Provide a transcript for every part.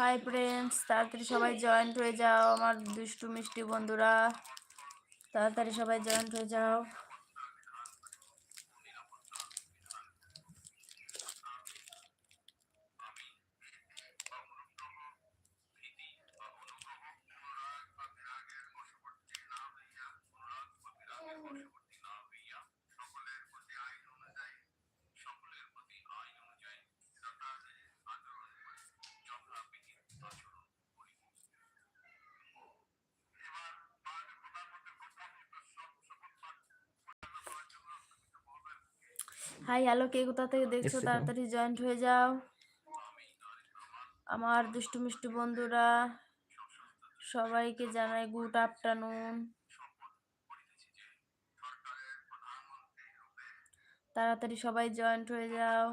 Hi friends তাড়াতাড়ি সবাই joint হয়ে যাও, আমার দুষ্টু মিষ্টি বন্ধুরা। তাড়াতাড়ি সবাই জয়েন্ট হয়ে যাও। হাই হ্যালো কে কোথা থেকে দেখছ? তাড়াতাড়ি জয়েন্ট হয়ে যাও। আমার দুষ্টু মিষ্টি বন্ধুরা সবাইকে জানাই গুড আফটারনুন তাড়াতাড়ি সবাই জয়েন্ট হয়ে যাও।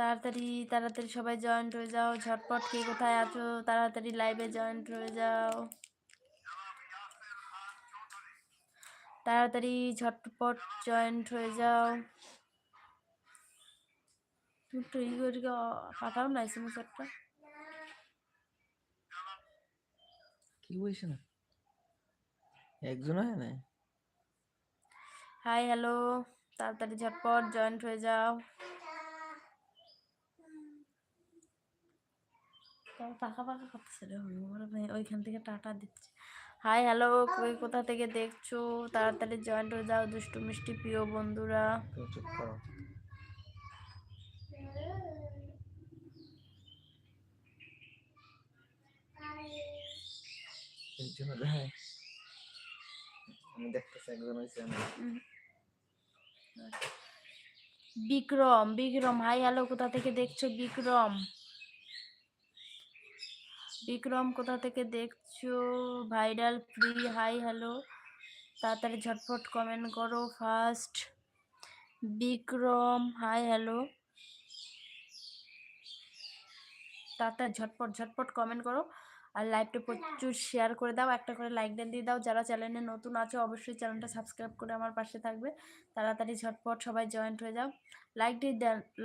তাড়াতাড়ি তাড়াতাড়ি সবাই জয়েন্ট হয়ে যাও। ঝটপট কে কোথায় আছো তাড়াতাড়ি লাইভে জয়েন্ট হয়ে যাও। তাড়াতাড়ি ঝটপট জয়েন্ট হয়ে যাও। একটু ই করে পাঠাও না এসএমএস একটা কি বলছে না? একজন হয় না হাই হ্যালো তাড়াতাড়ি ঝটপট জয়েন্ট হয়ে যাও। তাও পাকা পাকা করতেছে রে আমি হয় ওইখান থেকে টাটা দিচ্ছে। হাই হ্যালো কই কোথা থেকে দেখছ? তাড়াতাড়ি জয়েন্ট হয়ে যাও দুষ্টু মিষ্টি প্রিয় বন্ধুরা। বিক্রম বিক্রম হাই হ্যালো কোথা থেকে দেখছ? বিক্রম। বিক্রম, কোথা থেকে দেখছ? Viral, free, hi, hello. তাড়াতাড়ি ঝটপট কমেন্ট করো ফার্স্ট বিক্রম, হাই, হ্যালো। তাড়াতাড়ি ঝটপট ঝটপট কমেন্ট করো। আর লাইভটা প্রচুর শেয়ার করে দাও। একটা করে লাইক দেন দিয়ে দাও। যারা চ্যানেলে নতুন আছো, অবশ্যই চ্যানেলটা সাবস্ক্রাইব করে আমার পাশে থাকবে। তাড়াতাড়ি ঝটপট সবাই জয়েন্ট হয়ে যাও। লাইক দিয়ে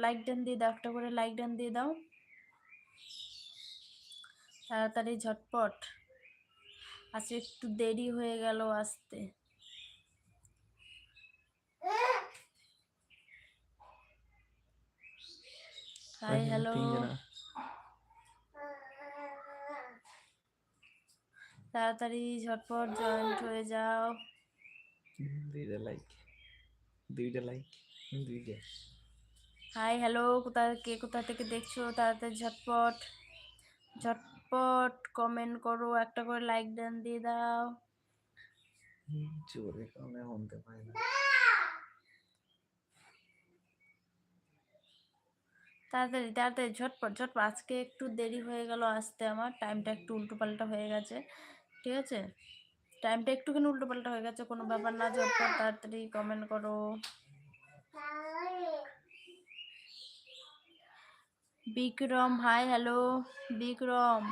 লাইক দেন দিয়ে দাও। একটা করে লাইক দেন দিয়ে দাও। তাড়াতাড়ি ঝটপট। আজকে একটু দেরি হয়ে গেল আসতে। Hi hello. তাড়াতাড়ি ঝটপট জয়েন্ট হয়ে যাও। দুইটা লাইক দুইটা লাইক দুইটা। Hi hello. কোথা কে কোথা থেকে দেখছ? তাড়াতাড়ি ঝটপট। ঝটপট কমেন্ট করো একটা করে লাইক দেন দিয়ে দাও। জোরে কারণে শুনতে পাই না। তাড়াতাড়ি তাড়াতাড়ি ঝটপট ঝটপট আজকে একটু দেরি হয়ে গেল আসতে আমার টাইমটা একটু উল্টোপাল্টা হয়ে গেছে ঠিক আছে? টাইমটা একটুখানি উল্টোপাল্টা হয়ে গেছে কোনো ব্যাপার না ঝটপট তাড়াতাড়ি কমেন্ট করো। Vikram, hi, hello, Vikram.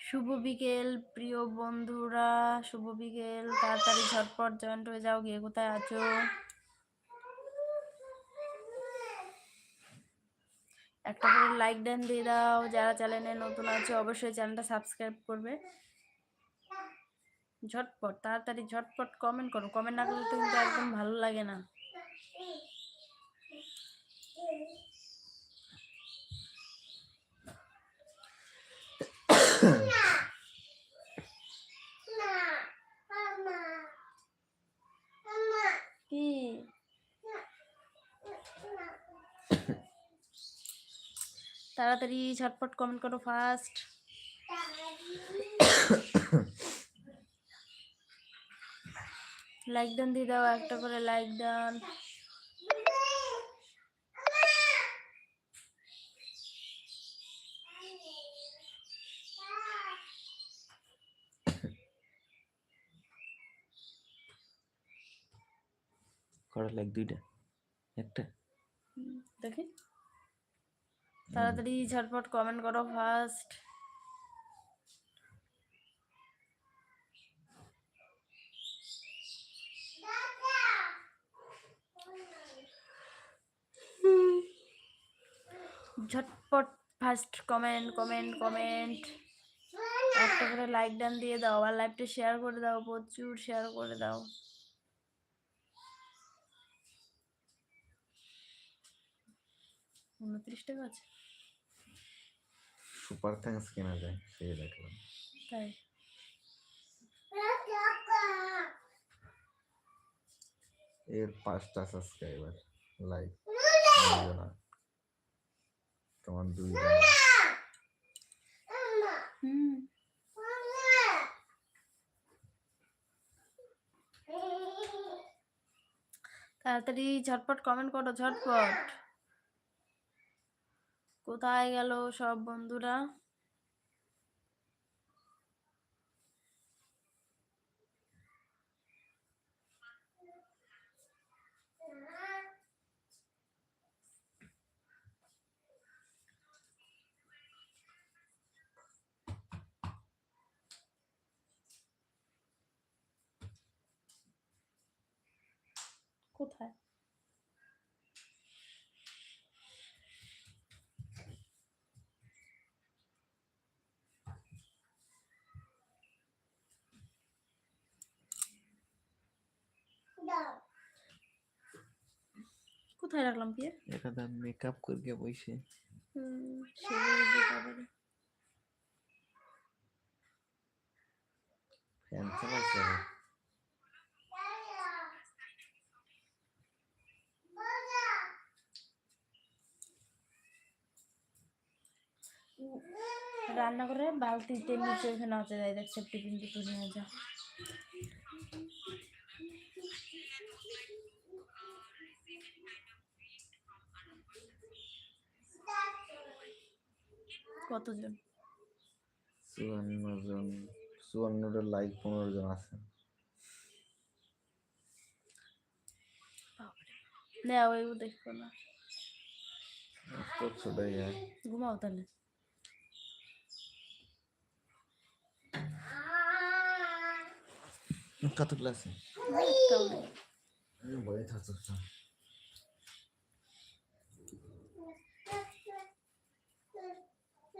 শুভ বিকেল, প্রিয় বন্ধুরা। শুভ বিকেল, তাড়াতাড়ি ঝটপট জয়েন্ট হয়ে যাও গিয়ে কোথায় আছো? একটা করে লাইক দেন দিয়ে দাও। যারা চ্যানেলে নতুন আছে, অবশ্যই চ্যানেলটা সাবস্ক্রাইব করবে। ঝটপট, তাড়াতাড়ি ঝটপট কমেন্ট করো। কমেন্ট না করলে তো কিন্তু একদম ভালো লাগে না কি তাড়াতাড়ি ঝটপট কমেন্ট করো ফার্স্ট লাইক ডান দিয়ে দাও একটা করে লাইক ডান করা লাইক দুইটা একটা। দেখি। তাড়াতাড়ি ঝটপট কমেন্ট করো ফার্স্ট ঝটপট ফার্স্ট কমেন্ট কমেন্ট কমেন্ট একটা করে লাইক ডান দিয়ে দাও আর লাইভটা শেয়ার করে দাও, প্রচুর শেয়ার করে দাও। উনত্রিশ টাকা আছে? সুপার থ্যাঙ্কস কেনা যায় সেই দেখলাম। তাই। এর পাঁচটা সাবস্ক্রাইবার লাইক না তোমার দুই তাড়াতাড়ি ঝটপট কমেন্ট করো ঝটপট। কোথায় গেল সব বন্ধুরা? কোথায়? কোথায় রাখলাম কি এখানে মেকআপ করে বসে। হুম সেগুলো ফ্যান চালাইছে রান্না করে বালতিতে নিচে ওখানে আছে দেয় দেখ সেফটি পিন দুটো নিয়ে যা। কতজন? চুয়ান্ন জন চুয়ান্নটা লাইক পনেরো জন আছে না ওই দেখব না। ঘুমাও তাহলে। কত ক্লাসে। বই থাকতো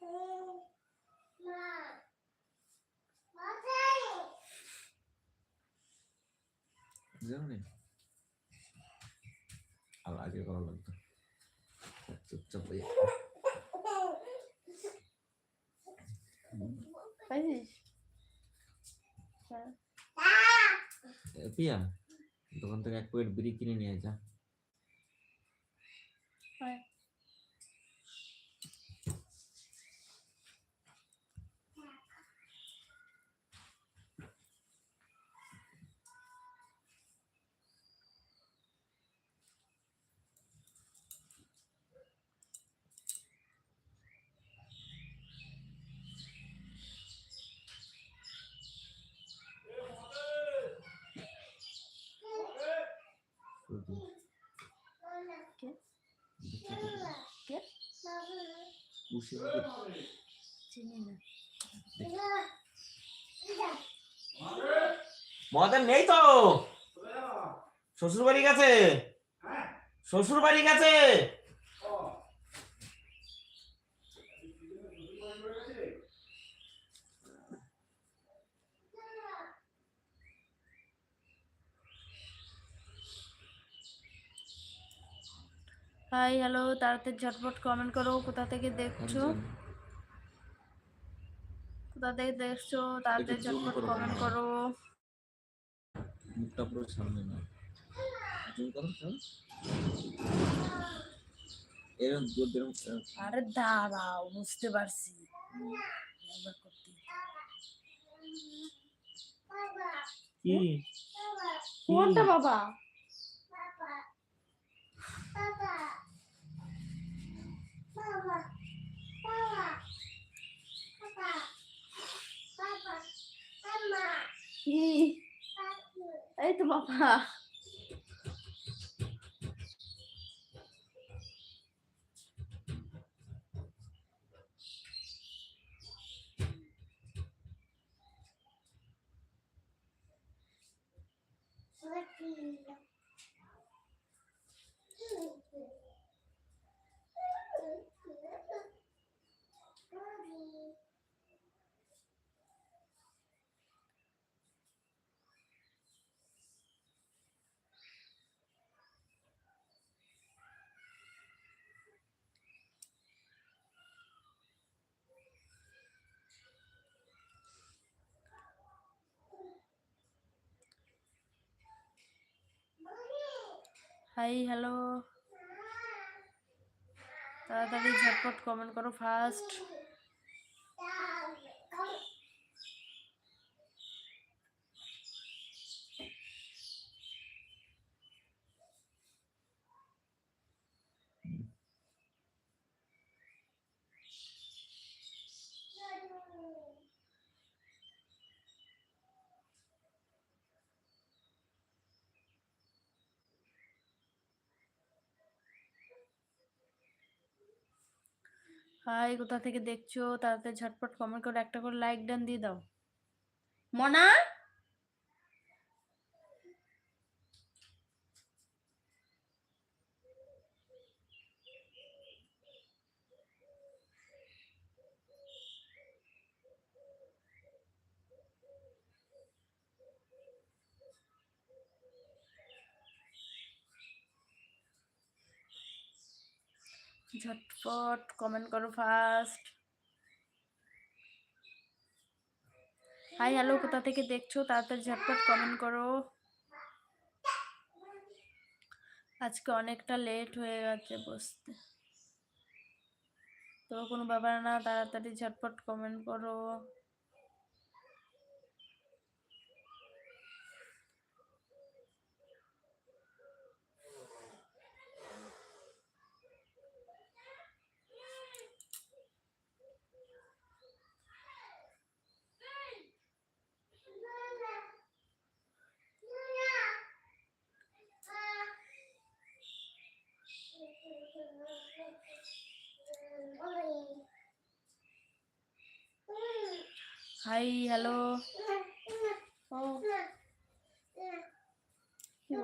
কয় জানি আর আগে করা লাগতো চুপচাপ বই পাইছিস হ্যাঁ পিয়া দোকান থেকে এক প্লেট বিড়ি কিনে নিয়ে যা হয় শুধু কে কে বসে চিনি না মদের নেই তো? শ্বশুর বাড়ি গেছে? শ্বশুর বাড়ি গেছে? হাই হ্যালো তাড়াতাড়ি ঝটপট কমেন্ট করো কোথা থেকে দেখছ? কোথা থেকে দেখছ? তাড়াতাড়ি ঝটপট কমেন্ট করো। মুখটা পুরো সামনে না জুম করো এরকম জোর এরকম। আরে দাঁড়াও বুঝতে পারছি। কি? কোনটা বাবা। কি এই তো বাবা হাই হ্যালো। তাড়াতাড়ি ঝটপট কমেন্ট করো ফার্স্ট হাই, কোথা থেকে দেখছ? তাড়াতাড়ি ঝটপট কমেন্ট করে একটা করে লাইক ডান দিয়ে দাও। মনা? ঝটপট কমেন্ট করো ফার্স্ট হাই হ্যালো কোথা থেকে দেখছ? তাড়াতাড়ি ঝটপট কমেন্ট করো। আজকে অনেকটা লেট হয়ে গেছে বসতে। তো কোনো ব্যাপার না, তাড়াতাড়ি ঝটপট কমেন্ট করো। Hi hello. কি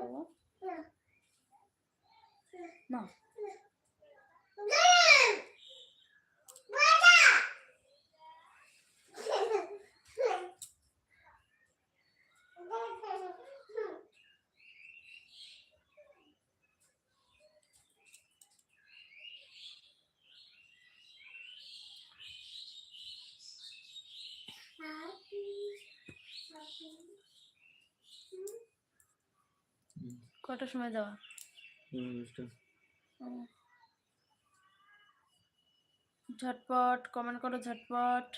না। কটার সময় যাওয়া ঝটপট কমেন্ট করো ঝটপট।